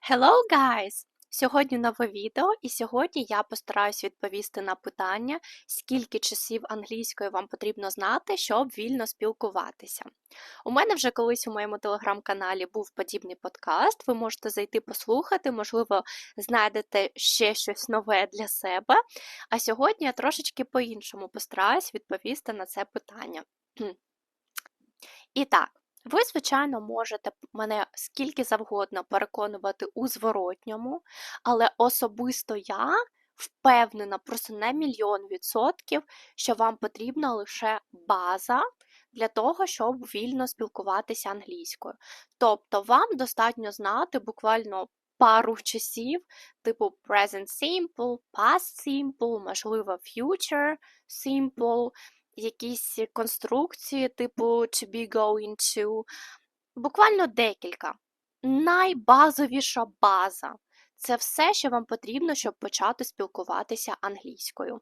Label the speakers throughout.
Speaker 1: Hello, guys! Сьогодні нове відео, і сьогодні я постараюсь відповісти на питання, скільки часів англійської вам потрібно знати, щоб вільно спілкуватися. У мене вже колись у моєму телеграм-каналі був подібний подкаст. Ви можете зайти послухати, можливо, знайдете ще щось нове для себе. А сьогодні я трошечки по-іншому постараюсь відповісти на це питання. І так. Ви, звичайно, можете мене скільки завгодно переконувати у зворотньому, але особисто я впевнена просто на мільйон відсотків, що вам потрібна лише база для того, щоб вільно спілкуватися англійською. Тобто вам достатньо знати буквально пару часів, типу present simple, past simple, можливо, future simple якісь конструкції, типу to be going to, буквально декілька. Найбазовіша база це все, що вам потрібно, щоб почати спілкуватися англійською.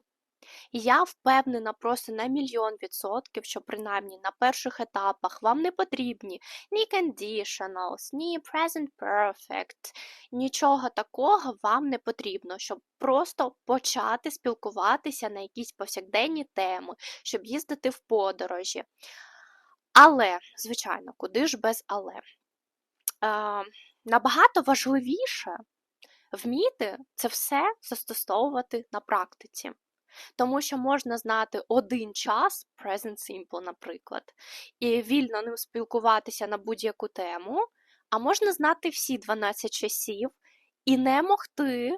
Speaker 1: Я впевнена просто на мільйон відсотків, що принаймні на перших етапах вам не потрібні ні conditionals, ні present perfect, нічого такого вам не потрібно, щоб просто почати спілкуватися на якісь повсякденні теми, щоб їздити в подорожі. Але, звичайно, куди ж без але? Е, Набагато важливіше вміти це все застосовувати на практиці. Тому що можна знати один час, present simple, наприклад, і вільно ним спілкуватися на будь-яку тему, а можна знати всі 12 часів і не могти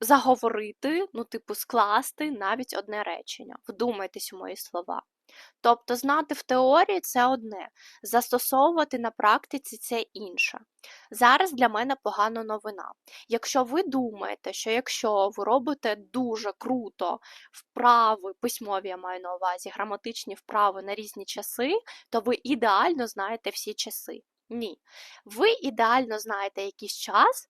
Speaker 1: заговорити, ну, типу, скласти навіть одне речення. Вдумайтесь у мої слова. Тобто знати в теорії це одне, застосовувати на практиці це інше. Зараз для мене погана новина. Якщо ви думаєте, що якщо ви робите дуже круто вправи, письмові я маю на увазі, граматичні вправи на різні часи, то ви ідеально знаєте всі часи. Ні. Ви ідеально знаєте якийсь час,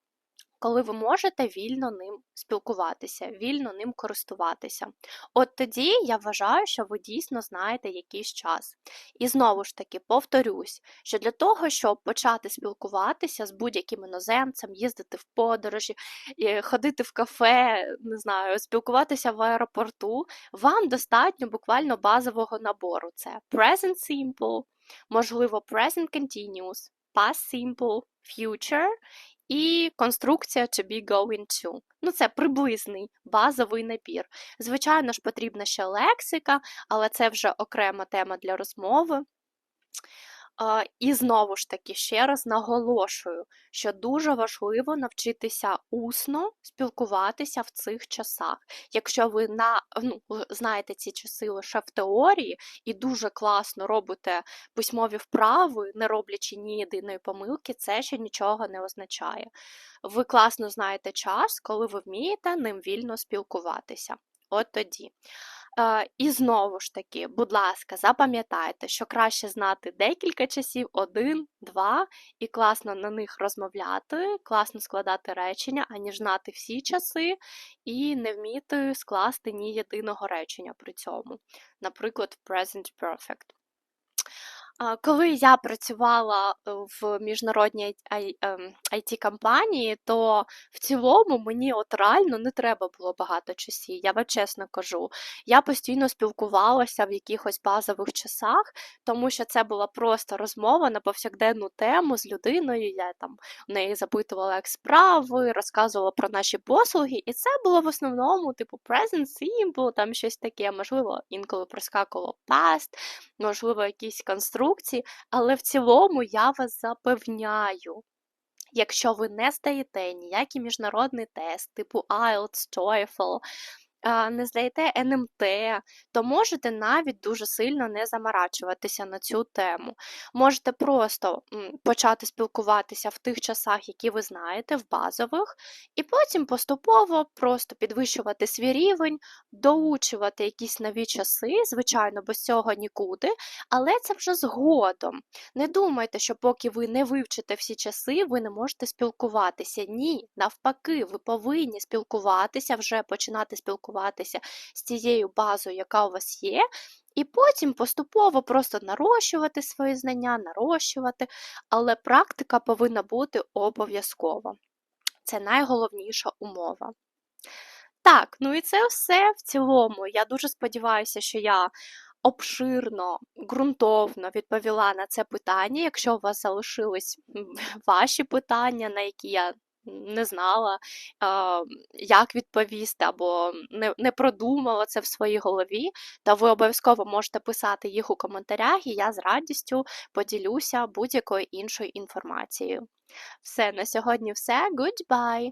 Speaker 1: коли ви можете вільно ним спілкуватися, вільно ним користуватися. От тоді я вважаю, що ви дійсно знаєте якийсь час. І знову ж таки повторюсь, що для того, щоб почати спілкуватися з будь-яким іноземцем, їздити в подорожі, ходити в кафе, не знаю, спілкуватися в аеропорту, вам достатньо буквально базового набору: це present simple, можливо, present continuous, past simple, future і конструкція to be going to. Ну, це приблизний базовий набір. Звичайно ж, потрібна ще лексика, але це вже окрема тема для розмови. І знову ж таки, ще раз наголошую, що дуже важливо навчитися усно спілкуватися в цих часах. Якщо ви на, ну, знаєте ці часи лише в теорії і дуже класно робите письмові вправи, не роблячи ні єдиної помилки, це ще нічого не означає. Ви класно знаєте час, коли ви вмієте ним вільно спілкуватися. От тоді. Е, і знову ж таки, будь ласка, запам'ятайте, що краще знати декілька часів, один, два, і класно на них розмовляти, класно складати речення, аніж знати всі часи і не вміти скласти ні єдиного речення при цьому. Наприклад, present perfect. Коли я працювала е, в міжнародній it компанії то в цілому мені от реально не треба було багато часів. Я вам чесно кажу. Я постійно спілкувалася в якихось базових часах, тому що це була просто розмова на повсякденну тему з людиною. Я там у неї запитувала, як справи, розказувала про наші послуги, і це було в основному, типу, present simple, там щось таке, можливо, інколи проскакувало past, можливо, якісь конструкції інструкції, але в цілому я вас запевняю. Якщо ви не здаєте ніякий міжнародний тест, типу IELTS, TOEFL, не здаєте НМТ, то можете навіть дуже сильно не заморачуватися на цю тему. Можете просто почати спілкуватися в тих часах, які ви знаєте, в базових, і потім поступово просто підвищувати свій рівень, доучувати якісь нові часи, звичайно, без цього нікуди, але це вже згодом. Не думайте, що поки ви не вивчите всі часи, ви не можете спілкуватися. Ні, навпаки, ви повинні спілкуватися, вже починати спілкуватися спілкуватися з цією базою, яка у вас є, і потім поступово просто нарощувати свої знання, нарощувати, але практика повинна бути обов'язкова. це найголовніша умова. Так, ну і це все в цілому. Я дуже сподіваюся, що я обширно, ґрунтовно відповіла на це питання. Якщо у вас залишились ваші питання, на які я не знала, а, як відповісти, або не, не продумала це в своїй голові, то ви обов'язково можете писати їх у коментарях, і я з радістю поділюся будь-якою іншою інформацією. Все, на сьогодні все. Goodbye!